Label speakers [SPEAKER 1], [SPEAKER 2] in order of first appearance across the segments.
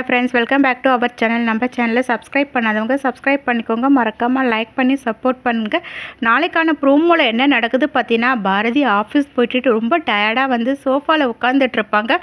[SPEAKER 1] Hi friends welcome back to our channel நம்ம சேனலை subscribe பண்ணாதவங்க சப்ஸ்கிரைப் பண்ணிக்கோங்க. மறக்காமல் லைக் பண்ணி சப்போர்ட் பண்ணுங்கள் நாளைக்கான ப்ரோமோவில் என்ன நடக்குது பார்த்தீங்கன்னா பாரதி ஆஃபீஸ் போயிட்டு ரொம்ப டயர்டாக வந்து சோஃபாவில் உட்காந்துட்ருப்பாங்க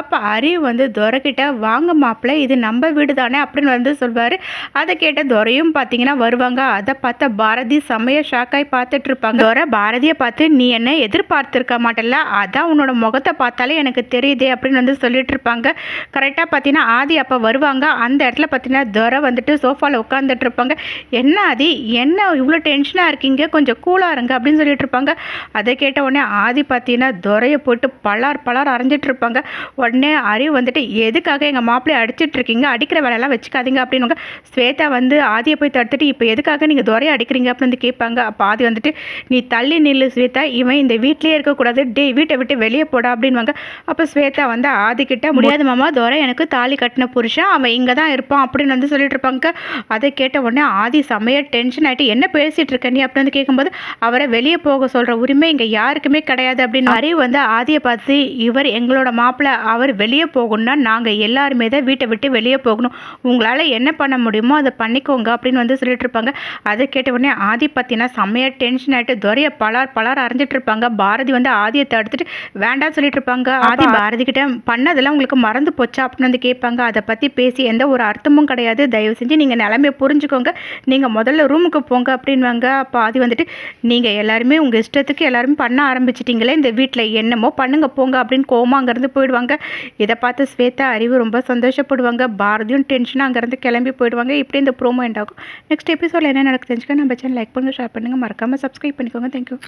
[SPEAKER 1] அப்போ அறிவு வந்து துரைக்கிட்ட வாங்க மாப்பிள்ள இது நம்ம வீடு தானே? அப்படின்னு வந்து சொல்வார். அதை கேட்ட துரையும் பார்த்தீங்கன்னா வருவாங்க. அதை பார்த்த பாரதி செம்மைய ஷாக்காய் பார்த்துட்ருப்பாங்க துரை பாரதியை பார்த்து நீ என்ன எதிர்பார்த்துருக்க மாட்டல அதான் உன்னோட முகத்தை பார்த்தாலே எனக்கு தெரியுதே அப்படின்னு வந்து சொல்லிட்டு இருப்பாங்க. கரெக்டாக பார்த்தீங்கன்னா ஆதி அப்போ வருவாங்க. அந்த இடத்துல பார்த்தீங்கன்னா துரை வந்துட்டு சோஃபாவில் உட்காந்துட்டு இருப்பாங்க. என்ன ஆதி? என்ன இவ்வளோ டென்ஷனாக இருக்கீங்க? கொஞ்சம் கூலாக இருங்க அப்படின்னு சொல்லிட்டு இருப்பாங்க. அதை கேட்ட உடனே ஆதி பார்த்தீங்கன்னா துரையை போட்டு பலார் பலார் அரைஞ்சிட்டு இருப்பாங்க. உடனே அறிவு வந்துட்டு எதுக்காக எங்கள் மாப்பிள்ளையை அடிச்சிட்டு இருக்கீங்க? அடிக்கிற வேலையெல்லாம் வச்சுக்காதீங்க அப்படின்னுவாங்க. ஸ்வேதா வந்து ஆதியை போய் தடுத்துட்டு இப்போ எதுக்காக நீங்கள் துரையை அடிக்கிறீங்க? அப்படின்னு வந்து கேட்பாங்க. அப்போ ஆதி வந்துட்டு நீ தள்ளி நில்லு ஸ்வேதா. இவன் இந்த வீட்லேயே இருக்கக்கூடாது. டே வீட்டை விட்டு வெளியே போடா அப்படின்வாங்க அப்போ ஸ்வேதா வந்து ஆதிக்கிட்ட முடியாது மாமா. துரை எனக்கு தாலி கட்டின புருஷன் அவன் இங்கே தான் இருப்பான் அப்படின்னு வந்து சொல்லிட்டு இருப்பாங்க அதை கேட்ட உடனே ஆதி செமைய டென்ஷன் ஆகிட்டு என்ன பேசிட்டு இருக்க நீ? அப்படின்னு வந்து கேட்கும்போது அவரை வெளியே போக சொல்கிற உரிமை இங்கே யாருக்குமே கிடையாது. அப்படின்னு அறிவு வந்து ஆதியை பார்த்து இவர் எங்களோட மாப்பிள்ளை அவர் வெளியே போகணும்னா நாங்கள் எல்லாருமே தான் வீட்டை விட்டு வெளியே போகணும். உங்களால் என்ன பண்ண முடியுமோ அதை பண்ணிக்கோங்க. அப்படின்னு வந்து சொல்லிட்டு இருப்பாங்க அதை கேட்ட உடனே ஆதி பார்த்தீங்கன்னா செம்மையா டென்ஷன் ஆகிட்டு துரைய பலார் பலார் அரைஞ்சிட்டு இருப்பாங்க பாரதி வந்து ஆதியை தடுத்துட்டு வேண்டாம் சொல்லிட்டு இருப்பாங்க ஆதி பாரதி கிட்ட பண்ணதெல்லாம் உங்களுக்கு மறந்து போச்சா? அப்படின்னு வந்து கேட்பாங்க. அதை பற்றி பேசி எந்த ஒரு அர்த்தமும் கிடையாது. தயவு செஞ்சு நீங்கள் நிலமையை புரிஞ்சுக்கோங்க. நீங்கள் முதல்ல ரூமுக்கு போங்க அப்படின்வாங்க அப்போ அது வந்துட்டு நீங்கள் எல்லாருமே உங்கள் இஷ்டத்துக்கு எல்லாருமே பண்ண ஆரம்பிச்சிட்டிங்களே இந்த வீட்டில் என்னமோ பண்ணுங்க போங்க அப்படின்னு கோமா அங்கேருந்து போயிடுவாங்க. இதை பார்த்து ஸ்வேதா அறிவு ரொம்ப சந்தோஷப்படுவாங்க. பாரதியும் டென்ஷனாக அங்கேருந்து கிளம்பி போயிடுவாங்க. இப்படி இந்த ப்ரோமோ எண்ட் ஆகும். நெக்ஸ்ட் எபிசோடில் என்ன நடக்குது தெரிஞ்சுக்க நம்ம சேனல் லைக் பண்ணுங்கள் ஷேர் பண்ணுங்கள் மறக்காமல் சப்ஸ்கிரைப் பண்ணிக்கோங்க. தேங்க்யூ